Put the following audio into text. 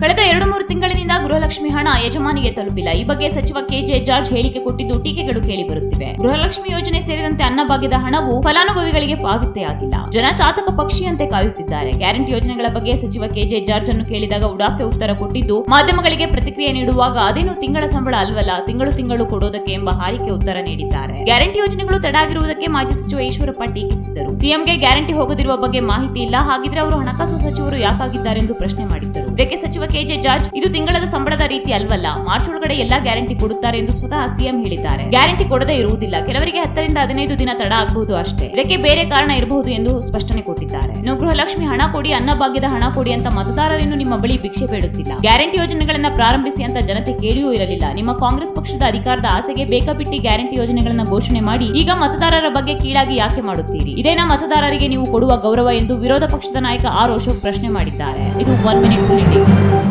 ಕಳೆದ ಎರಡು ಮೂರು ತಿಂಗಳಿನಿಂದ ಗೃಹಲಕ್ಷ್ಮಿ ಹಣ ಯಜಮಾನಿಗೆ ತಲುಪಿಲ್ಲ. ಈ ಬಗ್ಗೆ ಸಚಿವ ಕೆಜೆ ಜಾರ್ಜ್ ಹೇಳಿಕೆ ಕೊಟ್ಟಿದ್ದು ಟೀಕೆಗಳು ಕೇಳಿಬರುತ್ತಿವೆ ಗೃಹಲಕ್ಷ್ಮಿ ಯೋಜನೆ ಸೇರಿದಂತೆ ಅನ್ನಭಾಗ್ಯದ ಹಣವು ಫಲಾನುಭವಿಗಳಿಗೆ ಪಾವತಿಯಾಗಿಲ್ಲ. ಜನ ಚಾತಕ ಪಕ್ಷಿಯಂತೆ ಕಾಯುತ್ತಿದ್ದಾರೆ. ಗ್ಯಾರಂಟಿ ಯೋಜನೆಗಳ ಬಗ್ಗೆ ಸಚಿವ ಕೆಜೆ ಜಾರ್ಜ್ ಅನ್ನು ಕೇಳಿದಾಗ ಉಡಾಫೆ ಉತ್ತರ ಕೊಟ್ಟಿದ್ದು, ಮಾಧ್ಯಮಗಳಿಗೆ ಪ್ರತಿಕ್ರಿಯೆ ನೀಡುವಾಗ ಅದೇನು ತಿಂಗಳ ಸಂಬಳ ಅಲ್ವಲ್ಲ, ತಿಂಗಳು ತಿಂಗಳು ಕೊಡೋದಕ್ಕೆ ಎಂಬ ಹಾರಿಕೆ ಉತ್ತರ ನೀಡಿದ್ದಾರೆ. ಗ್ಯಾರಂಟಿ ಯೋಜನೆಗಳು ತಡ ಆಗಿರುವುದಕ್ಕೆ ಮಾಜಿ ಸಚಿವ ಈಶ್ವರಪ್ಪ ಟೀಕಿಸಿದ್ದರು. ಸಿಎಂಗೆ ಗ್ಯಾರಂಟಿ ಹೋಗದಿರುವ ಬಗ್ಗೆ ಮಾಹಿತಿ ಇಲ್ಲ. ಹಾಗಿದ್ರೆ ಅವರು ಹಣಕಾಸು ಸಚಿವರು ಯಾಕಾಗಿದ್ದಾರೆಂದು ಪ್ರಶ್ನೆ ಮಾಡಿದ್ದರು. ಇದಕ್ಕೆ ಸಚಿವ ಕೆಜೆ ಜಾರ್ಜ್ ಇದು ತಿಂಗಳದ ಸಂಬಳದ ರೀತಿ ಅಲ್ವಲ್ಲ. ಮಾರ್ಚ್ ಒಳಗಡೆ ಎಲ್ಲಾ ಗ್ಯಾರಂಟಿ ಕೊಡುತ್ತಾರೆ ಎಂದು ಸ್ವತಃ ಸಿಎಂ ಹೇಳಿದ್ದಾರೆ. ಗ್ಯಾರಂಟಿ ಕೊಡದೇ ಇರುವುದಿಲ್ಲ. ಕೆಲವರಿಗೆ ಹತ್ತರಿಂದ ಹದಿನೈದು ದಿನ ತಡ ಆಗಬಹುದು ಅಷ್ಟೇ. ಇದಕ್ಕೆ ಬೇರೆ ಕಾರಣ ಇರಬಹುದು ಎಂದು ಸ್ಪಷ್ಟನೆ ಕೊಟ್ಟಿದ್ದಾರೆ. ಇನ್ನು ಗೃಹಲಕ್ಷ್ಮಿ ಹಣ ಕೊಡಿ ಅನ್ನಭಾಗ್ಯದ ಹಣ ಕೊಡಿ ಅಂತ ಮತದಾರರೇನು ನಿಮ್ಮ ಬಳಿ ಭಿಕ್ಷೆ ಬೇಡುತ್ತಿಲ್ಲ. ಗ್ಯಾರಂಟಿ ಯೋಜನೆಗಳನ್ನ ಪ್ರಾರಂಭಿಸಿ ಅಂತ ಜನತೆ ಕೇಳಿಯೂ ಇರಲಿಲ್ಲ. ನಿಮ್ಮ ಕಾಂಗ್ರೆಸ್ ಪಕ್ಷದ ಅಧಿಕಾರದ ಆಸೆಗೆ ಬೇಕಾಬಿಟ್ಟಿ ಗ್ಯಾರಂಟಿ ಯೋಜನೆಗಳನ್ನ ಘೋಷಣೆ ಮಾಡಿ ಈಗ ಮತದಾರರ ಬಗ್ಗೆ ಕೀಳಾಗಿ ಯಾಕೆ ಮಾಡುತ್ತೀರಿ? ಇದೇನಾ ಮತದಾರರಿಗೆ ನೀವು ಕೊಡುವ ಗೌರವ ಎಂದು ವಿರೋಧ ಪಕ್ಷದ ನಾಯಕ ಆರ್ ಅಶೋಕ್ ಪ್ರಶ್ನೆ ಮಾಡಿದ್ದಾರೆ. ಇದು ಒನ್ ಮಿನಿಟ್ You.